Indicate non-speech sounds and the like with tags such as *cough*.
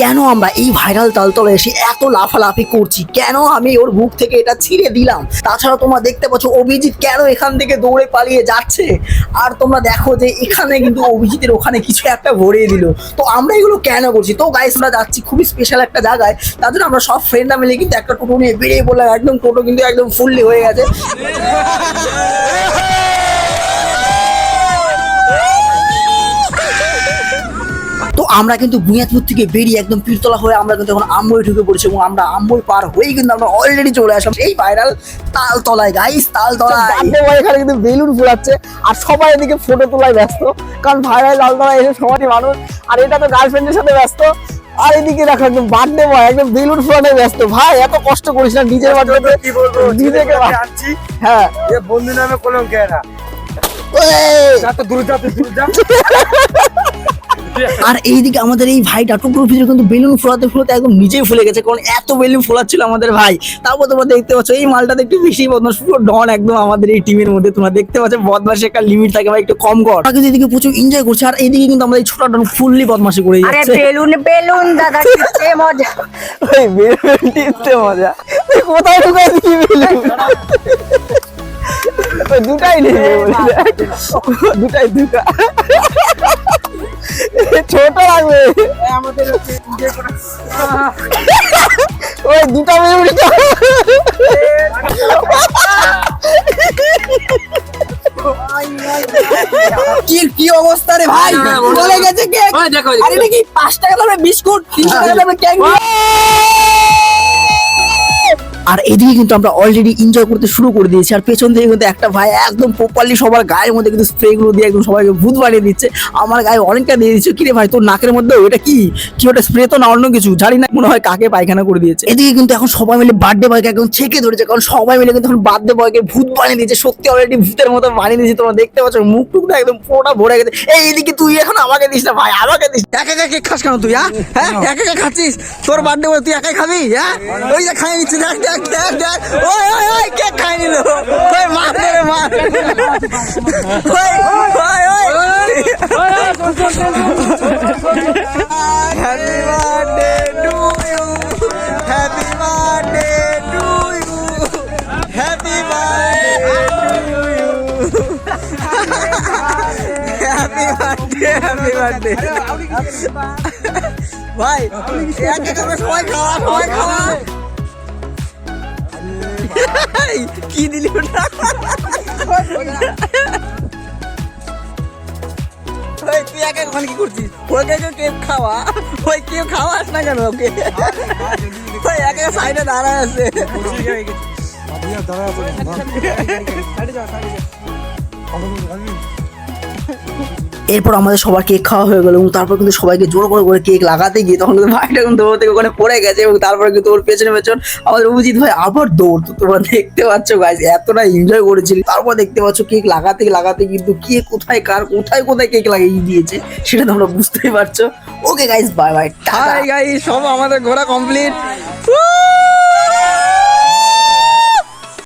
কেন আমরা এই ভাইরাল তালতলে এসে এত লাফালাফি করছি? কেন আমি ওর বুক থেকে এটা ছিঁড়ে দিলাম? তাছাড়া তোমরা দেখতে পাচ্ছ, অভিজিৎ কেন এখান থেকে দৌড়ে পালিয়ে যাচ্ছে? আর তোমরা দেখো যে এখানে কিন্তু অভিজিতের ওখানে কিছু একটা ভরিয়ে দিল। তো আমরা এগুলো কেন করছি? তো গাইস আমরা যাচ্ছি খুবই স্পেশাল একটা জায়গায়। তার জন্য আমরা সব ফ্রেন্ডরা মিলে কিন্তু একটা টোটো নিয়ে বেরিয়ে বললাম একদম টোটো কিন্তু একদম ফুললি হয়ে গেছে। *laughs* আমরা কিন্তু বুনিয়াদপুর থেকে বেরিয়ে একদম পীরতলা হয়ে আমরা কিন্তু এখন আম্বই ঢুকে পড়েছি এবং আমরা আম্বই পার হয়ে কিন্তু আমরা অলরেডি চলে আসলাম এই ভাইরাল তালতলায়। গাইস তালতলায়। বার্থডে বয় এখানে কিন্তু বেলুন ফুলাচ্ছে আর সবাই এদিকে ফটো তোলায় ব্যস্ত কারণ ভাইরাল লালতলায় এসে সবারই মানুষ আর এটা তো গার্লফ্রেন্ডের সাথে ব্যস্ত। আর এদিকে দেখো একদম বার্থডে বয় একদম বেলুন ফুলাতে ব্যস্ত। ভাই এত কষ্ট করিস না ডিজের বার্থডে কি বলব ডিজেকে আনছি হ্যাঁ। এ বন্ধু নামে কলঙ্ক এরা ওই! যা তো দূর যা দূর যা আর এইদিকে আমাদের এই ভাইটা টুকরো ভিতরে কিন্তু বেলুন ফোলাতে ফোলাতে একদম নিজেই ফুলে গেছে কারণ এত বেলুন ফোলাচ্ছিল আমাদের ভাই। তারপর তোমরা দেখতে পাচ্ছ এই মালটাতে একটু বেশি বদমাস পুরো ডন একদম আমাদের এই টিমের মধ্যে। তোমরা দেখতে পাচ্ছ বদমাসের একটা লিমিট থাকে ভাই একটু কম কর। কিন্তু এদিকে প্রচুর এনজয় করছে আর এইদিকে কিন্তু আমাদের এই ছোট ডন ফুললি বদমাসি করে আরে যাচ্ছে। বেলুন বেলুন দাদা কিসে মজা। ওই বেলুন টিপতে মজা। কোথায় ঢুকাই দিবি বেলুন? দুটাই বলে। দুটাই দুটা ছোট লাগবে। আমাদের enjoy করা- ওই দুটা বেলুন কি কি অবস্থা রে ভাই? চলে গেছে কেক দেখো, আরে নাকি পাঁচ টাকা দামের বিস্কুট তিনশো টাকা দামে কেক আর এদিকে কিন্তু আমরা অলরেডি এনজয় করতে শুরু করে দিয়েছি। আর পেছন থেকে কিন্তু একটা ভাই একদম প্রপারলি সবার গায়ের মধ্যে কিন্তু স্প্রে গুলো দিয়ে একদম সবাইকে ভূত বানিয়ে দিচ্ছে। আমার গায়ে অনেকটা দিয়ে দিচ্ছে। কিরে ভাই তোর নাকের মধ্যে ওটা কি? কি ওটা স্প্রে তো না অন্য কিছু? জানি না মনে হয় কাকে পায়খানা করে দিয়েছে। এদিকে কিন্তু এখন সবাই মিলে বার্থডে বয়কে একদম ছেকে ধরেছে। কারণ সবাই মিলে কিন্তু এখন বার্থডে বয়কে ভূত বানিয়ে দিয়েছে। সত্যি অলরেডি ভূতের মতো বানিয়ে দিয়েছে। তোমরা দেখতে পাচ্ছ মুখ টুকটা একদম পুরোটা ভরে গেছে। এই এদিকে তুই এখন আমাকে দিস না ভাই আমাকে দিস একা একা কেক খাস কেন তুই হ্যাঁ? হ্যাঁ একা একা খাচ্ছিস? তোর বার্থডে বয় তুই একাই খাবি হ্যাঁ? ওই যে খাই নিচ্ছি দেখ দেখ। দেখ দেখ। ওই ওই ওই কেক খাই নিল ওই মার রে মার ওই ওই ওই। Happy to you happy birthday to you happy birthday to you happy birthday happy birthday ভাই সবাই খাওয়া সবাই খাওয়া। কি দিলি ওটা তুই একা ওখানে কি করছিস ওকে কেক খাওয়া ওই কেউ খাওয়াস না কেন ওকে ওই একা সাইডে দাঁড়ায় আছে এরপর আমাদের সবার কেক খাওয়া হয়ে গেল এবং তারপর কিন্তু সবাইকে জোর করে করে কেক লাগাতে গিয়ে তখন কিন্তু ভাইটা কিন্তু থেকে ওখানে পড়ে গেছে এবং তারপরে কিন্তু ওর পেছনে পেছন আমাদের অভিজিৎ ভাই আবার দৌড় তো তোমরা দেখতে পাচ্ছ গাইজ এতটা এনজয় করেছিল। তারপর দেখতে পাচ্ছ কেক লাগাতে লাগাতে কিন্তু কে কোথায় কার, কোথায় কোথায় কেক লাগিয়ে দিয়েছে সেটা তোমরা বুঝতেই পারছ। Okay guys bye bye hi guys সব আমাদের ঘোরা কমপ্লিট